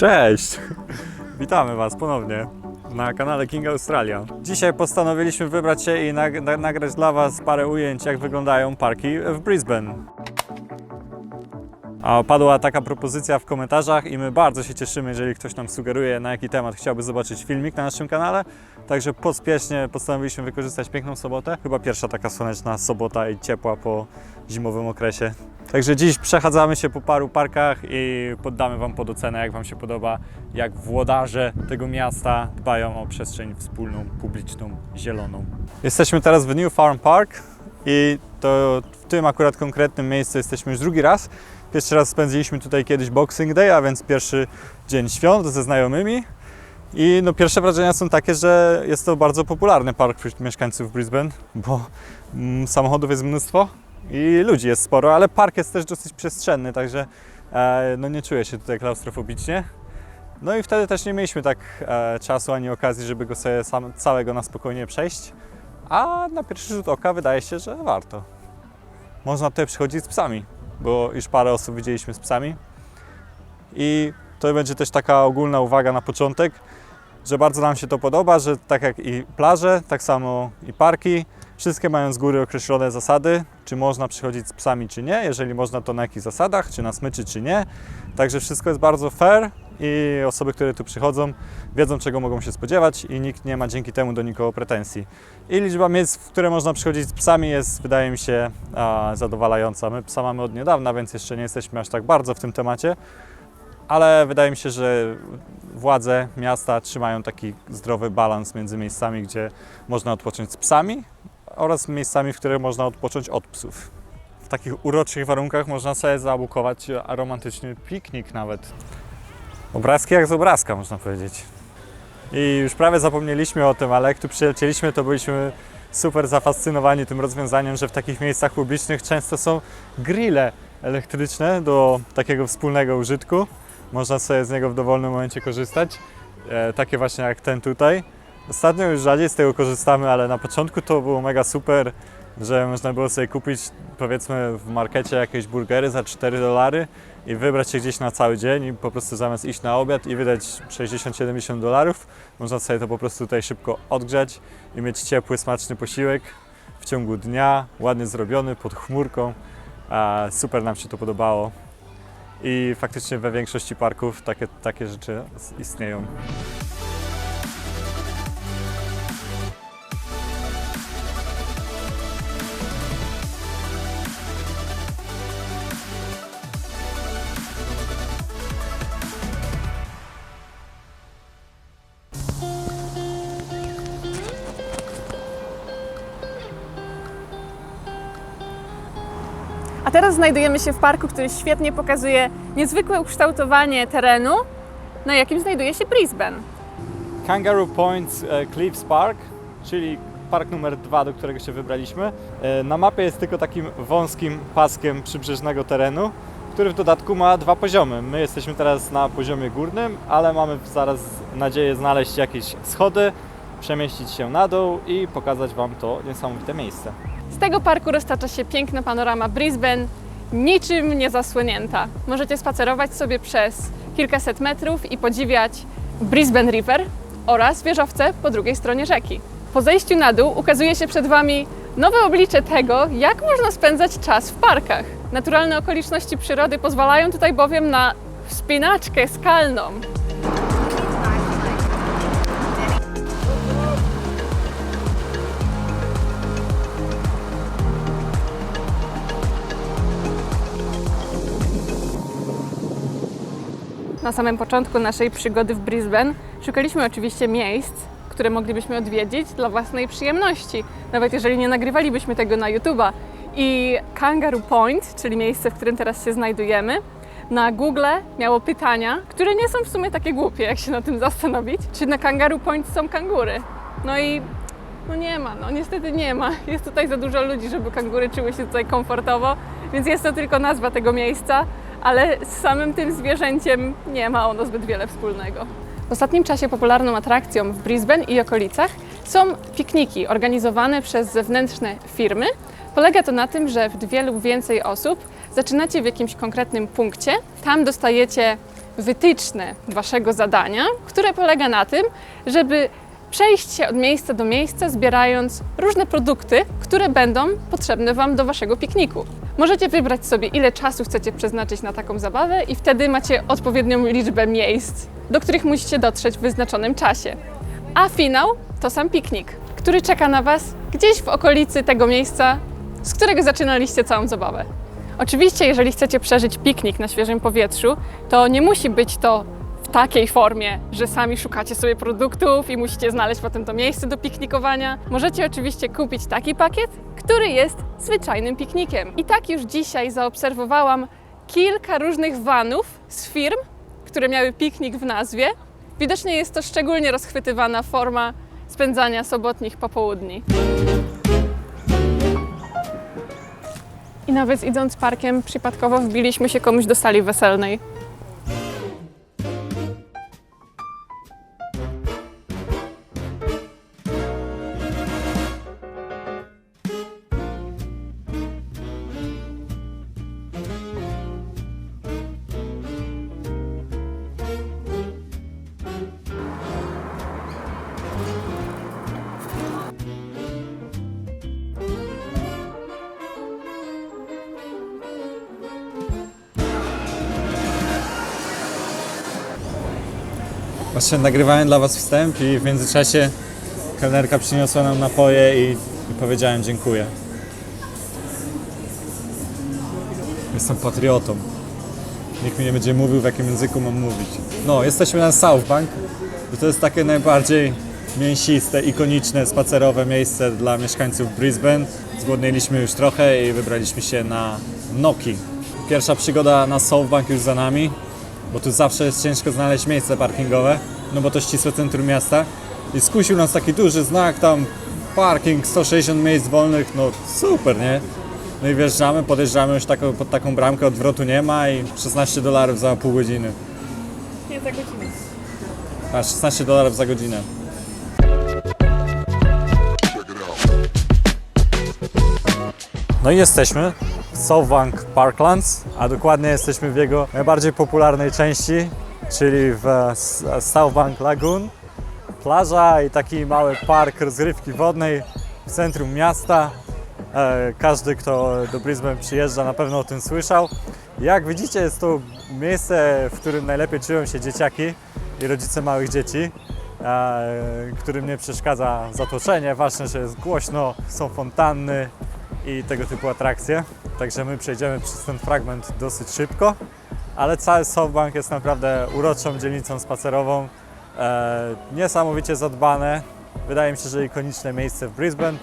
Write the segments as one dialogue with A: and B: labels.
A: Cześć! Witamy Was ponownie na kanale King Australia. Dzisiaj postanowiliśmy wybrać się i nag- na- nagrać dla Was parę ujęć, jak wyglądają parki w Brisbane. A padła taka propozycja w komentarzach i my bardzo się cieszymy, jeżeli ktoś nam sugeruje, na jaki temat chciałby zobaczyć filmik na naszym kanale. Także pospiesznie postanowiliśmy wykorzystać piękną sobotę. Chyba pierwsza taka słoneczna sobota i ciepła po zimowym okresie. Także dziś przechadzamy się po paru parkach i poddamy Wam pod ocenę, jak Wam się podoba, jak włodarze tego miasta dbają o przestrzeń wspólną, publiczną, zieloną. Jesteśmy teraz w New Farm Park i to w tym akurat konkretnym miejscu jesteśmy już drugi raz. Pierwszy raz spędziliśmy tutaj kiedyś Boxing Day, a więc pierwszy dzień świąt ze znajomymi. I no, pierwsze wrażenia są takie, że jest to bardzo popularny park wśród mieszkańców Brisbane, bo mm, samochodów jest mnóstwo i ludzi jest sporo, ale park jest też dosyć przestrzenny, także e, no, nie czuję się tutaj klaustrofobicznie. No i wtedy też nie mieliśmy tak e, czasu ani okazji, żeby go sobie sam, całego na spokojnie przejść, a na pierwszy rzut oka wydaje się, że warto. Można tutaj przychodzić z psami, bo już parę osób widzieliśmy z psami. I to będzie też taka ogólna uwaga na początek, że bardzo nam się to podoba, że tak jak i plaże, tak samo i parki, wszystkie mają z góry określone zasady, czy można przychodzić z psami, czy nie, jeżeli można, to na jakich zasadach, czy na smyczy, czy nie. Także wszystko jest bardzo fair i osoby, które tu przychodzą, wiedzą, czego mogą się spodziewać i nikt nie ma dzięki temu do nikogo pretensji. I liczba miejsc, w które można przychodzić z psami jest, wydaje mi się, zadowalająca. My psa mamy od niedawna, więc jeszcze nie jesteśmy aż tak bardzo w tym temacie, ale wydaje mi się, że władze miasta trzymają taki zdrowy balans między miejscami, gdzie można odpocząć z psami oraz miejscami, w których można odpocząć od psów. W takich uroczych warunkach można sobie zabukować romantyczny piknik nawet. Obrazki jak z obrazka, można powiedzieć. I już prawie zapomnieliśmy o tym, ale jak tu przylecieliśmy, to byliśmy super zafascynowani tym rozwiązaniem, że w takich miejscach publicznych często są grille elektryczne do takiego wspólnego użytku. Można sobie z niego w dowolnym momencie korzystać. E, takie właśnie jak ten tutaj. Ostatnio już rzadziej z tego korzystamy, ale na początku to było mega super, że można było sobie kupić powiedzmy w markecie jakieś burgery za 4 dolary i wybrać się gdzieś na cały dzień i po prostu zamiast iść na obiad i wydać 60-70 dolarów, można sobie to po prostu tutaj szybko odgrzać i mieć ciepły, smaczny posiłek w ciągu dnia, ładnie zrobiony, pod chmurką. Super nam się to podobało. I faktycznie we większości parków takie, takie rzeczy istnieją.
B: Teraz znajdujemy się w parku, który świetnie pokazuje niezwykłe ukształtowanie terenu, na jakim znajduje się Brisbane.
A: Kangaroo Point e, Cliffs Park, czyli park numer dwa, do którego się wybraliśmy. E, Na mapie jest tylko takim wąskim paskiem przybrzeżnego terenu, który w dodatku ma dwa poziomy. My jesteśmy teraz na poziomie górnym, ale mamy zaraz nadzieję znaleźć jakieś schody, przemieścić się na dół i pokazać Wam to niesamowite miejsce.
B: Z tego parku roztacza się piękna panorama Brisbane, niczym nie zasłonięta. Możecie spacerować sobie przez kilkaset metrów i podziwiać Brisbane River oraz wieżowce po drugiej stronie rzeki. Po zejściu na dół ukazuje się przed Wami nowe oblicze tego, jak można spędzać czas w parkach. Naturalne okoliczności przyrody pozwalają tutaj bowiem na wspinaczkę skalną. Na samym początku naszej przygody w Brisbane szukaliśmy oczywiście miejsc, które moglibyśmy odwiedzić dla własnej przyjemności, nawet jeżeli nie nagrywalibyśmy tego na YouTube'a. I Kangaroo Point, czyli miejsce, w którym teraz się znajdujemy, na Google miało pytania, które nie są w sumie takie głupie, jak się na tym zastanowić. Czy na Kangaroo Point są kangury? No i no nie ma, no niestety nie ma. Jest tutaj za dużo ludzi, żeby kangury czuły się tutaj komfortowo, więc jest to tylko nazwa tego miejsca, ale z samym tym zwierzęciem nie ma ono zbyt wiele wspólnego. W ostatnim czasie popularną atrakcją w Brisbane i okolicach są pikniki organizowane przez zewnętrzne firmy. Polega to na tym, że w dwie lub więcej osób zaczynacie w jakimś konkretnym punkcie, tam dostajecie wytyczne waszego zadania, które polega na tym, żeby przejść się od miejsca do miejsca, zbierając różne produkty, które będą potrzebne wam do waszego pikniku. Możecie wybrać sobie, ile czasu chcecie przeznaczyć na taką zabawę, i wtedy macie odpowiednią liczbę miejsc, do których musicie dotrzeć w wyznaczonym czasie. A finał to sam piknik, który czeka na Was gdzieś w okolicy tego miejsca, z którego zaczynaliście całą zabawę. Oczywiście, jeżeli chcecie przeżyć piknik na świeżym powietrzu, to nie musi być to takiej formie, że sami szukacie sobie produktów i musicie znaleźć potem to miejsce do piknikowania. Możecie oczywiście kupić taki pakiet, który jest zwyczajnym piknikiem. I tak już dzisiaj zaobserwowałam kilka różnych vanów z firm, które miały piknik w nazwie. Widocznie jest to szczególnie rozchwytywana forma spędzania sobotnich popołudni. I nawet idąc parkiem, przypadkowo wbiliśmy się komuś do sali weselnej.
A: Właśnie nagrywałem dla Was wstęp i w międzyczasie kelnerka przyniosła nam napoje i, i powiedziałem dziękuję. Jestem patriotą. Nikt mi nie będzie mówił, w jakim języku mam mówić. No, jesteśmy na South Bank to jest takie najbardziej mięsiste, ikoniczne, spacerowe miejsce dla mieszkańców Brisbane. Zgłodniliśmy już trochę i wybraliśmy się na Noki. Pierwsza przygoda na South Bank już za nami bo tu zawsze jest ciężko znaleźć miejsce parkingowe, no bo to ścisłe centrum miasta. I skusił nas taki duży znak tam, parking, 160 miejsc wolnych, no super, nie? No i wjeżdżamy, podjeżdżamy już taką, pod taką bramkę, odwrotu nie ma i 16 dolarów za pół godziny.
B: Nie za godzinę.
A: A, 16 dolarów za godzinę. No i jesteśmy Southbank Parklands, a dokładnie jesteśmy w jego najbardziej popularnej części, czyli w S- Southbank Lagoon. Plaża i taki mały park rozgrywki wodnej w centrum miasta. E, Każdy, kto do Brisbane przyjeżdża, na pewno o tym słyszał. Jak widzicie, jest to miejsce, w którym najlepiej czują się dzieciaki i rodzice małych dzieci, e, którym nie przeszkadza zatoczenie. Ważne, że jest głośno, są fontanny i tego typu atrakcje. Także my przejdziemy przez ten fragment dosyć szybko, ale cały Southbank jest naprawdę uroczą dzielnicą spacerową. E, niesamowicie zadbane. Wydaje mi się, że ikoniczne miejsce w Brisbane.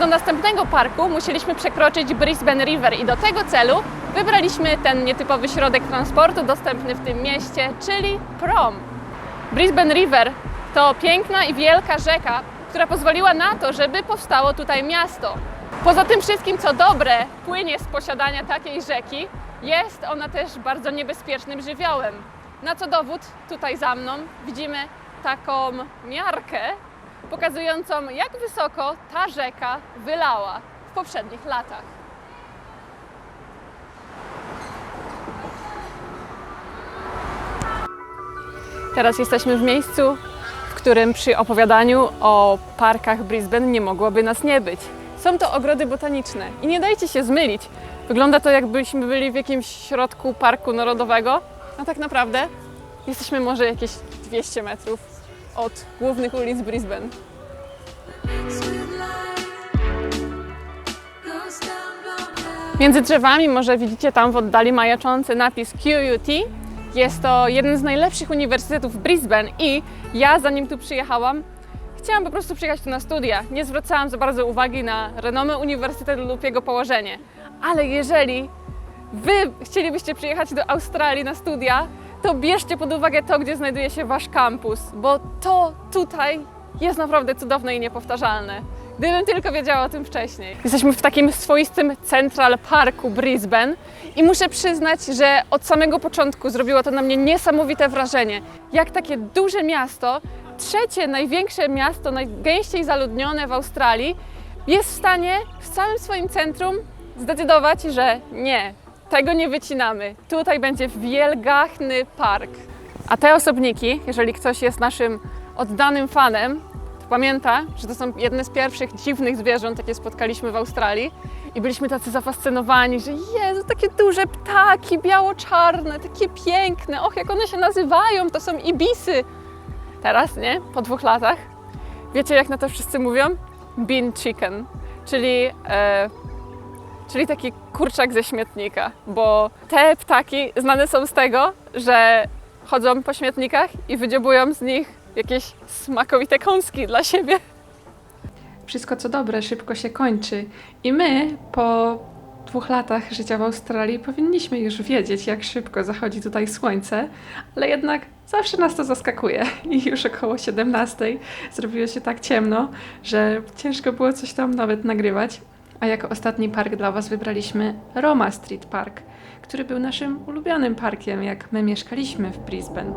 B: Do następnego parku musieliśmy przekroczyć Brisbane River i do tego celu wybraliśmy ten nietypowy środek transportu dostępny w tym mieście, czyli prom. Brisbane River to piękna i wielka rzeka, która pozwoliła na to, żeby powstało tutaj miasto. Poza tym wszystkim, co dobre płynie z posiadania takiej rzeki, jest ona też bardzo niebezpiecznym żywiołem. Na co dowód tutaj za mną widzimy taką miarkę, pokazującą jak wysoko ta rzeka wylała w poprzednich latach. Teraz jesteśmy w miejscu, w którym przy opowiadaniu o parkach Brisbane nie mogłoby nas nie być. Są to ogrody botaniczne i nie dajcie się zmylić. Wygląda to jakbyśmy byli w jakimś środku parku narodowego, a tak naprawdę jesteśmy może jakieś 200 metrów od głównych ulic Brisbane. Między drzewami może widzicie tam w oddali majaczący napis QUT. Jest to jeden z najlepszych uniwersytetów w Brisbane i ja zanim tu przyjechałam, chciałam po prostu przyjechać tu na studia. Nie zwracałam za bardzo uwagi na renomę uniwersytetu lub jego położenie. Ale jeżeli Wy chcielibyście przyjechać do Australii na studia, to bierzcie pod uwagę to, gdzie znajduje się Wasz kampus, bo to tutaj jest naprawdę cudowne i niepowtarzalne. Gdybym tylko wiedziała o tym wcześniej. Jesteśmy w takim swoistym Central Parku Brisbane i muszę przyznać, że od samego początku zrobiło to na mnie niesamowite wrażenie. Jak takie duże miasto, trzecie największe miasto, najgęściej zaludnione w Australii, jest w stanie w całym swoim centrum zdecydować, że nie, tego nie wycinamy. Tutaj będzie wielgachny park. A te osobniki, jeżeli ktoś jest naszym oddanym fanem, to pamięta, że to są jedne z pierwszych dziwnych zwierząt, jakie spotkaliśmy w Australii. I byliśmy tacy zafascynowani, że Jezu, takie duże ptaki, biało-czarne, takie piękne. Och, jak one się nazywają, to są ibisy. Teraz, nie? Po dwóch latach. Wiecie, jak na to wszyscy mówią? Bean chicken, czyli, e, czyli taki kurczak ze śmietnika, bo te ptaki znane są z tego, że chodzą po śmietnikach i wydziobują z nich jakieś smakowite kąski dla siebie. Wszystko co dobre szybko się kończy i my po dwóch latach życia w Australii powinniśmy już wiedzieć, jak szybko zachodzi tutaj słońce, ale jednak zawsze nas to zaskakuje i już około 17 zrobiło się tak ciemno, że ciężko było coś tam nawet nagrywać. A jako ostatni park dla Was wybraliśmy Roma Street Park, który był naszym ulubionym parkiem, jak my mieszkaliśmy w Brisbane.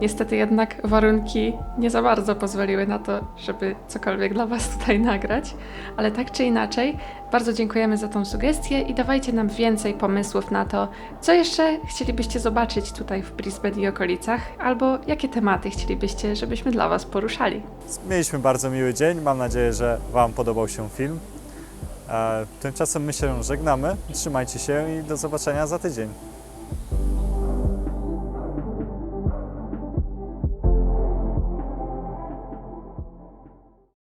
B: Niestety jednak warunki nie za bardzo pozwoliły na to, żeby cokolwiek dla Was tutaj nagrać, ale tak czy inaczej, bardzo dziękujemy za tą sugestię i dawajcie nam więcej pomysłów na to, co jeszcze chcielibyście zobaczyć tutaj w Brisbane i okolicach, albo jakie tematy chcielibyście, żebyśmy dla Was poruszali.
A: Mieliśmy bardzo miły dzień. Mam nadzieję, że Wam podobał się film. E, tymczasem my się żegnamy. Trzymajcie się i do zobaczenia za tydzień.